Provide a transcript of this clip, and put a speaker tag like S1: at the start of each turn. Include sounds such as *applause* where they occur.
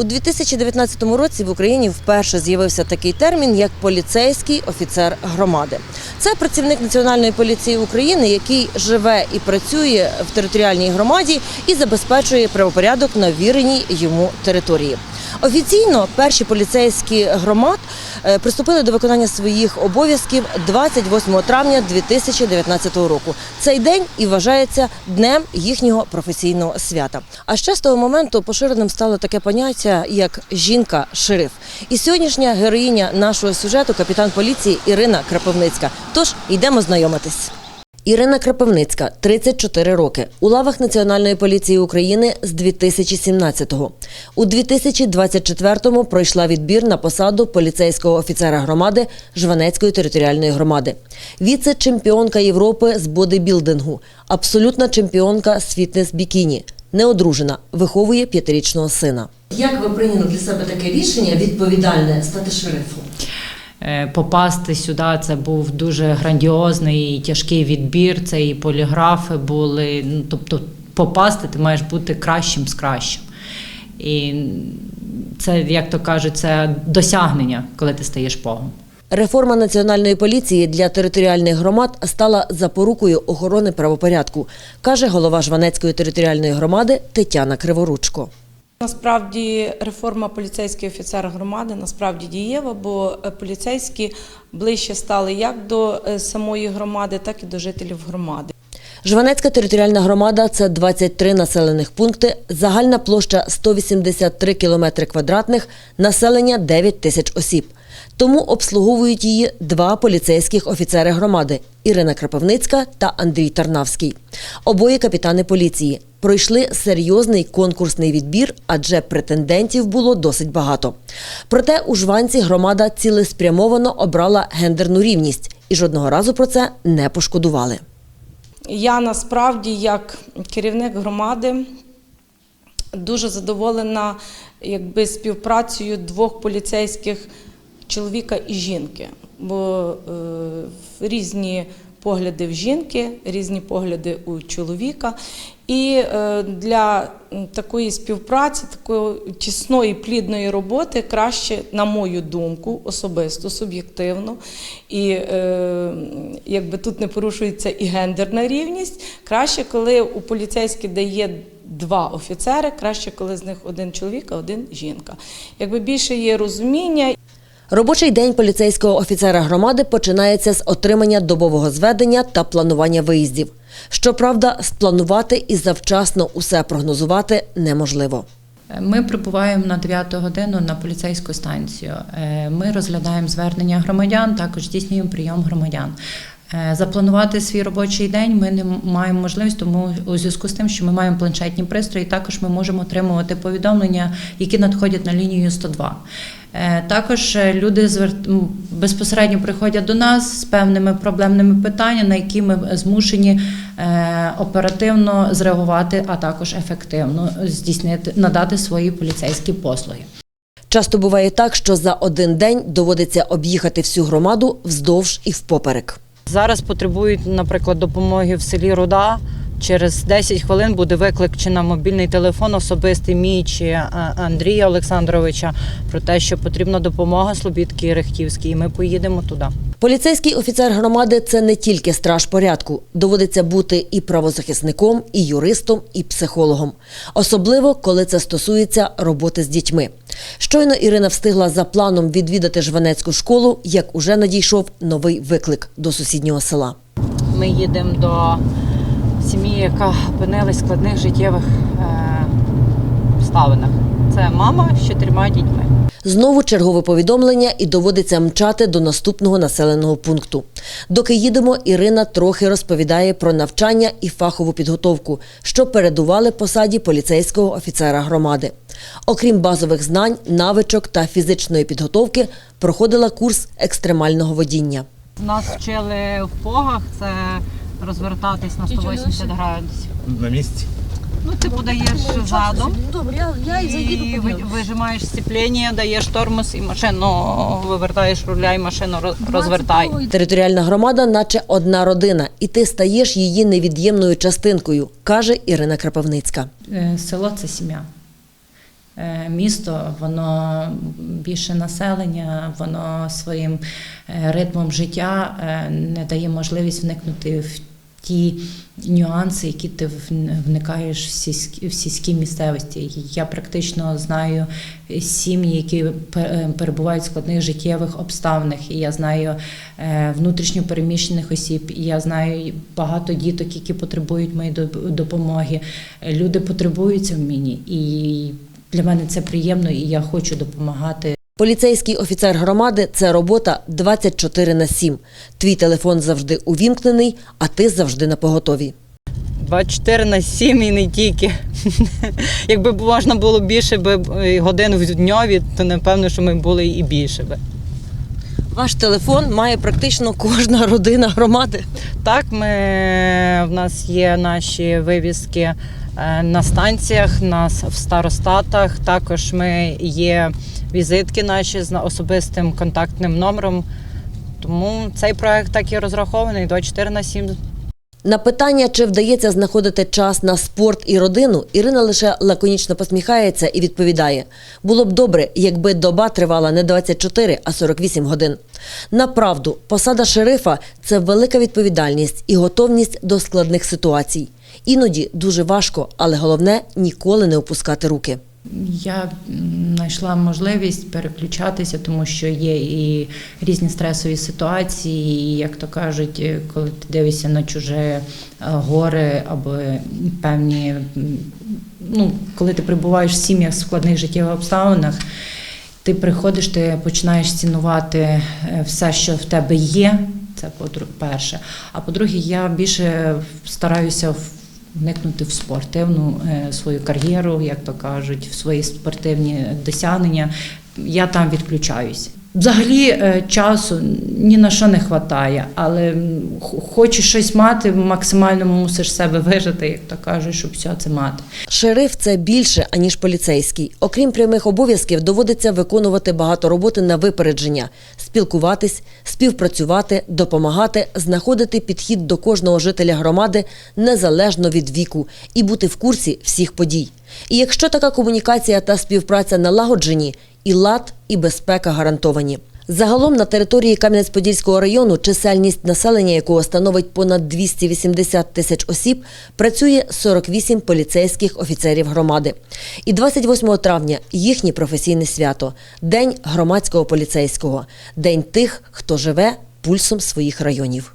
S1: У 2019 році в Україні вперше з'явився такий термін, як поліцейський офіцер громади. Це працівник Національної поліції України, який живе і працює в територіальній громаді і забезпечує правопорядок на віреній йому території. Офіційно перші поліцейські громад е, приступили до виконання своїх обов'язків 28 травня 2019 року. Цей день і вважається днем їхнього професійного свята. А ще з того моменту поширеним стало таке поняття як жінка-шериф. І сьогоднішня героїня нашого сюжету капітан поліції Ірина Крапивницька. Тож йдемо знайомитись. Ірина Крапивницька, 34 роки, у лавах Національної поліції України з 2017-го. У 2024-му пройшла відбір на посаду поліцейського офіцера громади Жванецької територіальної громади. Віце-чемпіонка Європи з бодибілдингу, абсолютна чемпіонка з фітнес-бікіні, неодружена, виховує п'ятирічного сина. Як ви прийняли для себе таке рішення відповідальне стати шерифом?
S2: Е, Попасти сюди це був дуже грандіозний і тяжкий відбір. Це і поліграфи були. Ну, тобто, попасти ти маєш бути кращим з кращим. І це, як то кажуть, це досягнення, коли ти стаєш Богом.
S1: Реформа національної поліції для територіальних громад стала запорукою охорони правопорядку, каже голова Жванецької територіальної громади Тетяна Криворучко.
S3: Насправді реформа поліцейський офіцер громади насправді дієва, бо е, поліцейські ближче стали як до е, самої громади, так і до жителів громади.
S1: Жванецька територіальна громада це 23 населених пункти, загальна площа 183 кілометри квадратних, населення 9 тисяч осіб. Тому обслуговують її два поліцейських офіцери громади Ірина Крапивницька та Андрій Тарнавський. Обоє капітани поліції. Пройшли серйозний конкурсний відбір, адже претендентів було досить багато. Проте у Жванці громада цілеспрямовано обрала гендерну рівність і жодного разу про це не пошкодували.
S3: Я насправді, як керівник громади, дуже задоволена якби, співпрацею двох поліцейських чоловіка і жінки. Бо е, різні погляди в жінки, різні погляди у чоловіка. І е, для такої співпраці, такої тісної плідної роботи краще, на мою думку, особисто, суб'єктивно, і е, якби тут не порушується і гендерна рівність, краще, коли у поліцейській дає два офіцери, краще, коли з них один чоловік, а один жінка. Якби більше є розуміння.
S1: Робочий день поліцейського офіцера громади починається з отримання добового зведення та планування виїздів. Щоправда, спланувати і завчасно усе прогнозувати неможливо.
S2: Ми прибуваємо на 9 годину на поліцейську станцію. Е, Ми розглядаємо звернення громадян, також здійснюємо прийом громадян. Е, Запланувати свій робочий день ми не маємо можливість, тому у зв'язку з тим, що ми маємо планшетні пристрої, також ми можемо отримувати повідомлення, які надходять на лінію 102. Е, Також е, люди безпосередньо приходять до нас з певними проблемними питаннями, на які ми змушені оперативно зреагувати, а також ефективно здійснити надати свої поліцейські послуги.
S1: Часто буває так, що за один день доводиться об'їхати всю громаду вздовж і впоперек.
S2: Зараз потребують, наприклад, допомоги в селі Руда. Через 10 хвилин буде виклик чи на мобільний телефон особистий мій чи е, Андрія Олександровича про те, що потрібна допомога Слобідки і Рехтівській, і ми поїдемо туди.
S1: Поліцейський офіцер громади це не тільки страж порядку. Доводиться бути і правозахисником, і юристом, і психологом. Особливо, коли це стосується роботи з дітьми. Щойно Ірина встигла за планом відвідати Жванецьку школу, як уже надійшов новий виклик до сусіднього села.
S2: Ми їдемо до сім'ї, яка опинилась в складних життєвих е, обставинах. Це мама з чотирма дітьми.
S1: Знову чергове повідомлення і доводиться мчати до наступного населеного пункту. Доки їдемо, Ірина трохи розповідає про навчання і фахову підготовку, що передували посаді поліцейського офіцера громади. Окрім базових знань, навичок та фізичної підготовки, проходила курс екстремального водіння.
S2: Нас вчили в погах, це розвертатись на 180 градусів.
S4: на місці.
S2: Ну, ти подаєш задом
S5: Добре, я, я і
S2: і
S5: заїду
S2: ви- вижимаєш сцеплення, даєш тормоз і машину вивертаєш руля, і машину роз- розвертай.
S1: Територіальна громада, наче одна родина, і ти стаєш її невід'ємною частинкою, каже Ірина Крапивницька.
S2: Е, Село це сім'я. е, місто, воно більше населення, воно своїм е, ритмом життя е, не дає можливість вникнути в ті нюанси, які ти вникаєш в сільській, в сільській місцевості. Я практично знаю сім'ї, які е, перебувають в складних життєвих обставинах. І я знаю е, внутрішньо переміщених осіб, і я знаю багато діток, які потребують моєї допомоги. Люди потребуються в мені, і для мене це приємно, і я хочу допомагати.
S1: Поліцейський офіцер громади це робота 24 на 7. Твій телефон завжди увімкнений, а ти завжди на поготові.
S4: 24 на 7 і не тільки. *laughs* Якби можна було більше е, годин в дньові, то напевно, що ми були і більше би.
S1: Ваш телефон має практично кожна родина громади.
S4: Так, ми, в нас є наші вивіски е, на станціях, нас в старостатах. Також ми є візитки наші з особистим контактним номером. Тому цей проект так і розрахований 24 на 7.
S1: На питання, чи вдається знаходити час на спорт і родину, Ірина лише лаконічно посміхається і відповідає: було б добре, якби доба тривала не 24, а 48 годин. Направду, посада шерифа це велика відповідальність і готовність до складних ситуацій. Іноді дуже важко, але головне ніколи не опускати руки.
S2: Я знайшла можливість переключатися, тому що є і різні стресові ситуації, і, як то кажуть, е, коли ти дивишся на чуже е, горе або певні, ну, коли ти перебуваєш в сім'ях в складних життєвих обставинах, ти приходиш, ти починаєш цінувати е, все, що в тебе є. Це по-перше. А по-друге, я більше стараюся вникнути в спортивну е, свою кар'єру, як то кажуть, в свої спортивні досягнення. Я там відключаюсь. Взагалі е, часу ні на що не вистачає, але хочеш щось мати, максимально мусиш себе вижити, як то кажуть, щоб все це мати.
S1: Шериф це більше аніж поліцейський. Окрім прямих обов'язків, доводиться виконувати багато роботи на випередження, спілкуватись, співпрацювати, допомагати, знаходити підхід до кожного жителя громади незалежно від віку і бути в курсі всіх подій. І якщо така комунікація та співпраця налагоджені, і лад, і безпека гарантовані. Загалом на території Кам'янець-Подільського району, чисельність населення якого становить понад 280 тисяч осіб, працює 48 поліцейських офіцерів громади. І 28 травня їхнє професійне свято День громадського поліцейського, день тих, хто живе пульсом своїх районів.